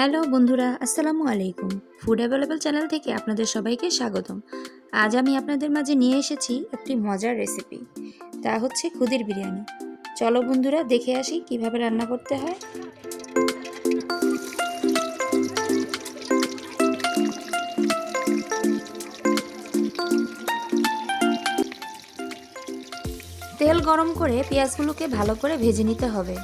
Hello বন্ধুরা, আসসালামু আলাইকুম। ফুড অ্যাভেলেবল চ্যানেল থেকে আপনাদের সবাইকে স্বাগতম। আজ আমি আপনাদের মাঝে নিয়ে এসেছি একটি মজার রেসিপি তা হচ্ছে খুদির বিরিয়ানি। চলো বন্ধুরা, দেখে আসি কীভাবে রান্না করতে হয়। তেল গরম করে পেঁয়াজগুলোকে ভালো করে ভেজে নিতে হবে।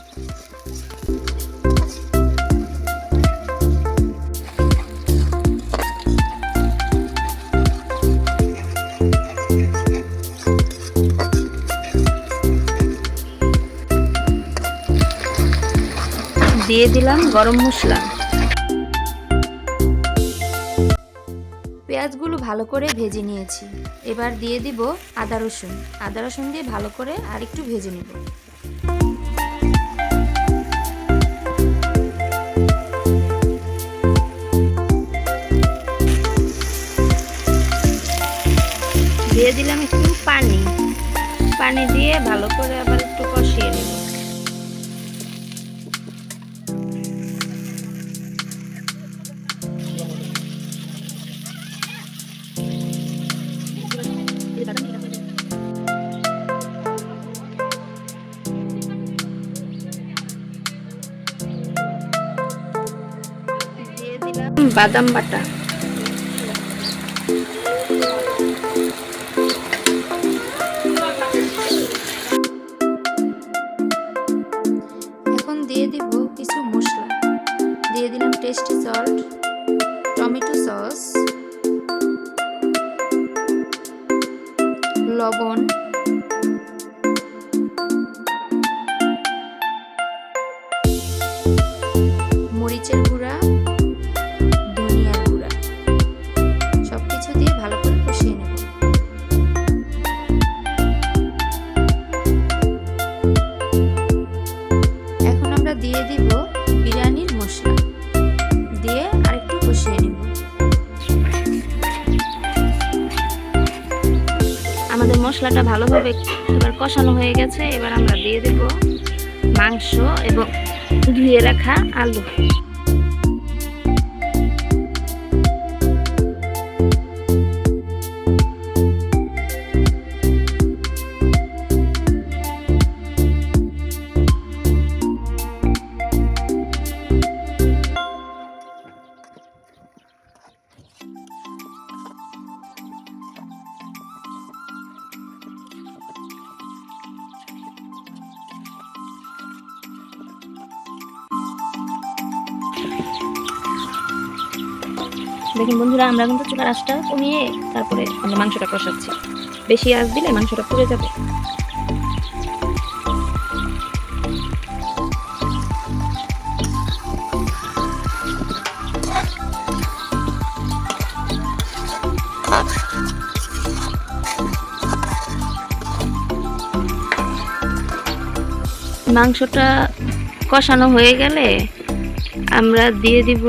দিয়ে দিলাম গরম মশলা। পেঁয়াজগুলো ভালো করে ভেজে নিয়েছি। এবার দিয়ে দিব আদা রসুন। আদা রসুন দিয়ে ভালো করে আর একটু ভেজে নেব। দিয়ে দিলাম একটু পানি। পানি দিয়ে ভালো করে আবার একটু কষিয়ে নেব। বাদাম বাটা। এখন দিয়ে দিব কিছু মশলা। দিয়ে দিলাম টেস্টি সল্ট টমেটো সস লবণ মশলাটা ভালোভাবে এবার কষানো হয়ে গেছে। এবার আমরা দিয়ে দেব মাংস এবং ধুয়ে রাখা আলু। দেখুন বন্ধুরা, আমরা কিন্তু চুলার আঁচটা কমিয়ে তারপরে আমরা মাংসটা কষাচ্ছি। বেশি আঁচ দিলে মাংসটা পুড়ে যাবে। মাংসটা কষানো হয়ে গেলে আমরা দিয়ে দিব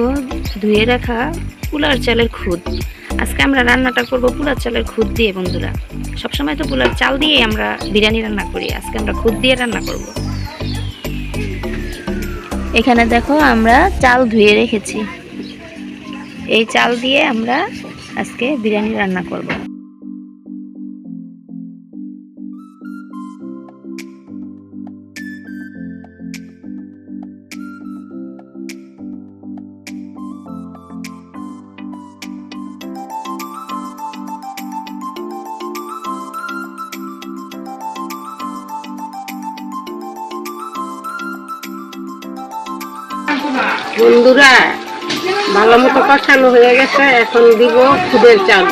ধুয়ে রাখা পোলার চালের খুদ। আজকে আমরা রান্নাটা করব পোলার চালের খুদ দিয়ে, বন্ধুরা। সবসময় তো পোলার চাল দিয়ে আমরা বিরিয়ানি রান্না করি। আজকে আমরা খুদ দিয়ে রান্না করব। এখানে দেখো, আমরা চাল ধুয়ে রেখেছি। এই চাল দিয়ে আমরা আজকে বিরিয়ানি রান্না করব। বন্ধুরা ভালো মতো কষানো হয়ে গেছে এখন দিব খুদের চাল।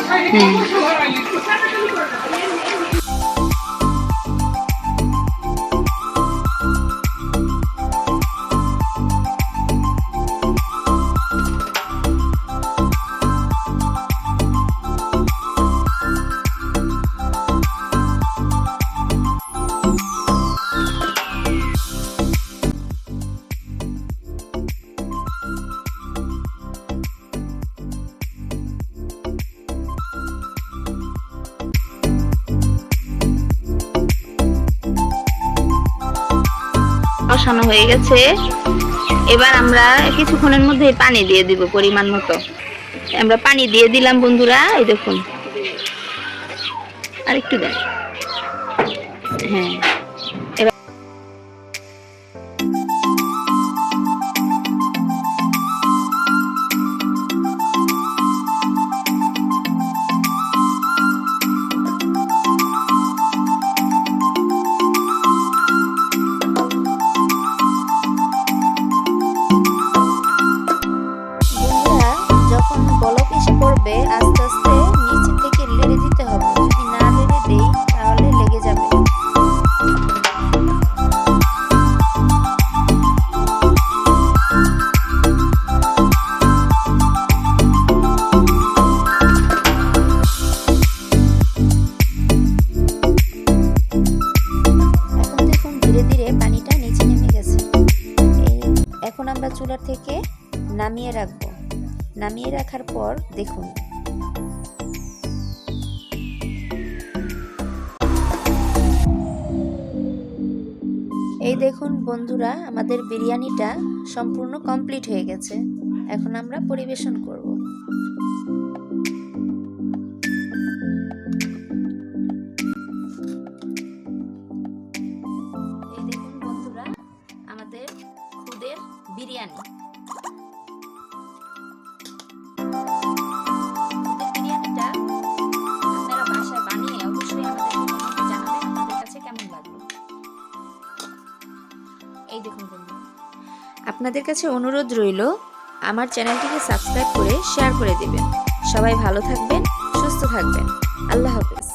কষানো হয়ে গেছে। এবার আমরা কিছুক্ষণের মধ্যে পানি দিয়ে দিব পরিমাণ মতো। আমরা পানি দিয়ে দিলাম বন্ধুরা, এই দেখুন। আর একটু দেখ হ্যাঁ। নামিয়ে রাখব। নামিয়ে রাখার পর দেখুন। এই দেখুন বন্ধুরা, আমাদের বিরিয়ানিটা সম্পূর্ণ কমপ্লিট হয়ে গেছে। এখন আমরা পরিবেশন করব। বন্ধুরা, আমাদের বিরিয়ানি। আপনাদের কাছে অনুরোধ রইল, আমার চ্যানেলটিকে সাবস্ক্রাইব করে শেয়ার করে দেবেন। সবাই ভালো থাকবেন, সুস্থ থাকবেন। আল্লাহ হাফেজ।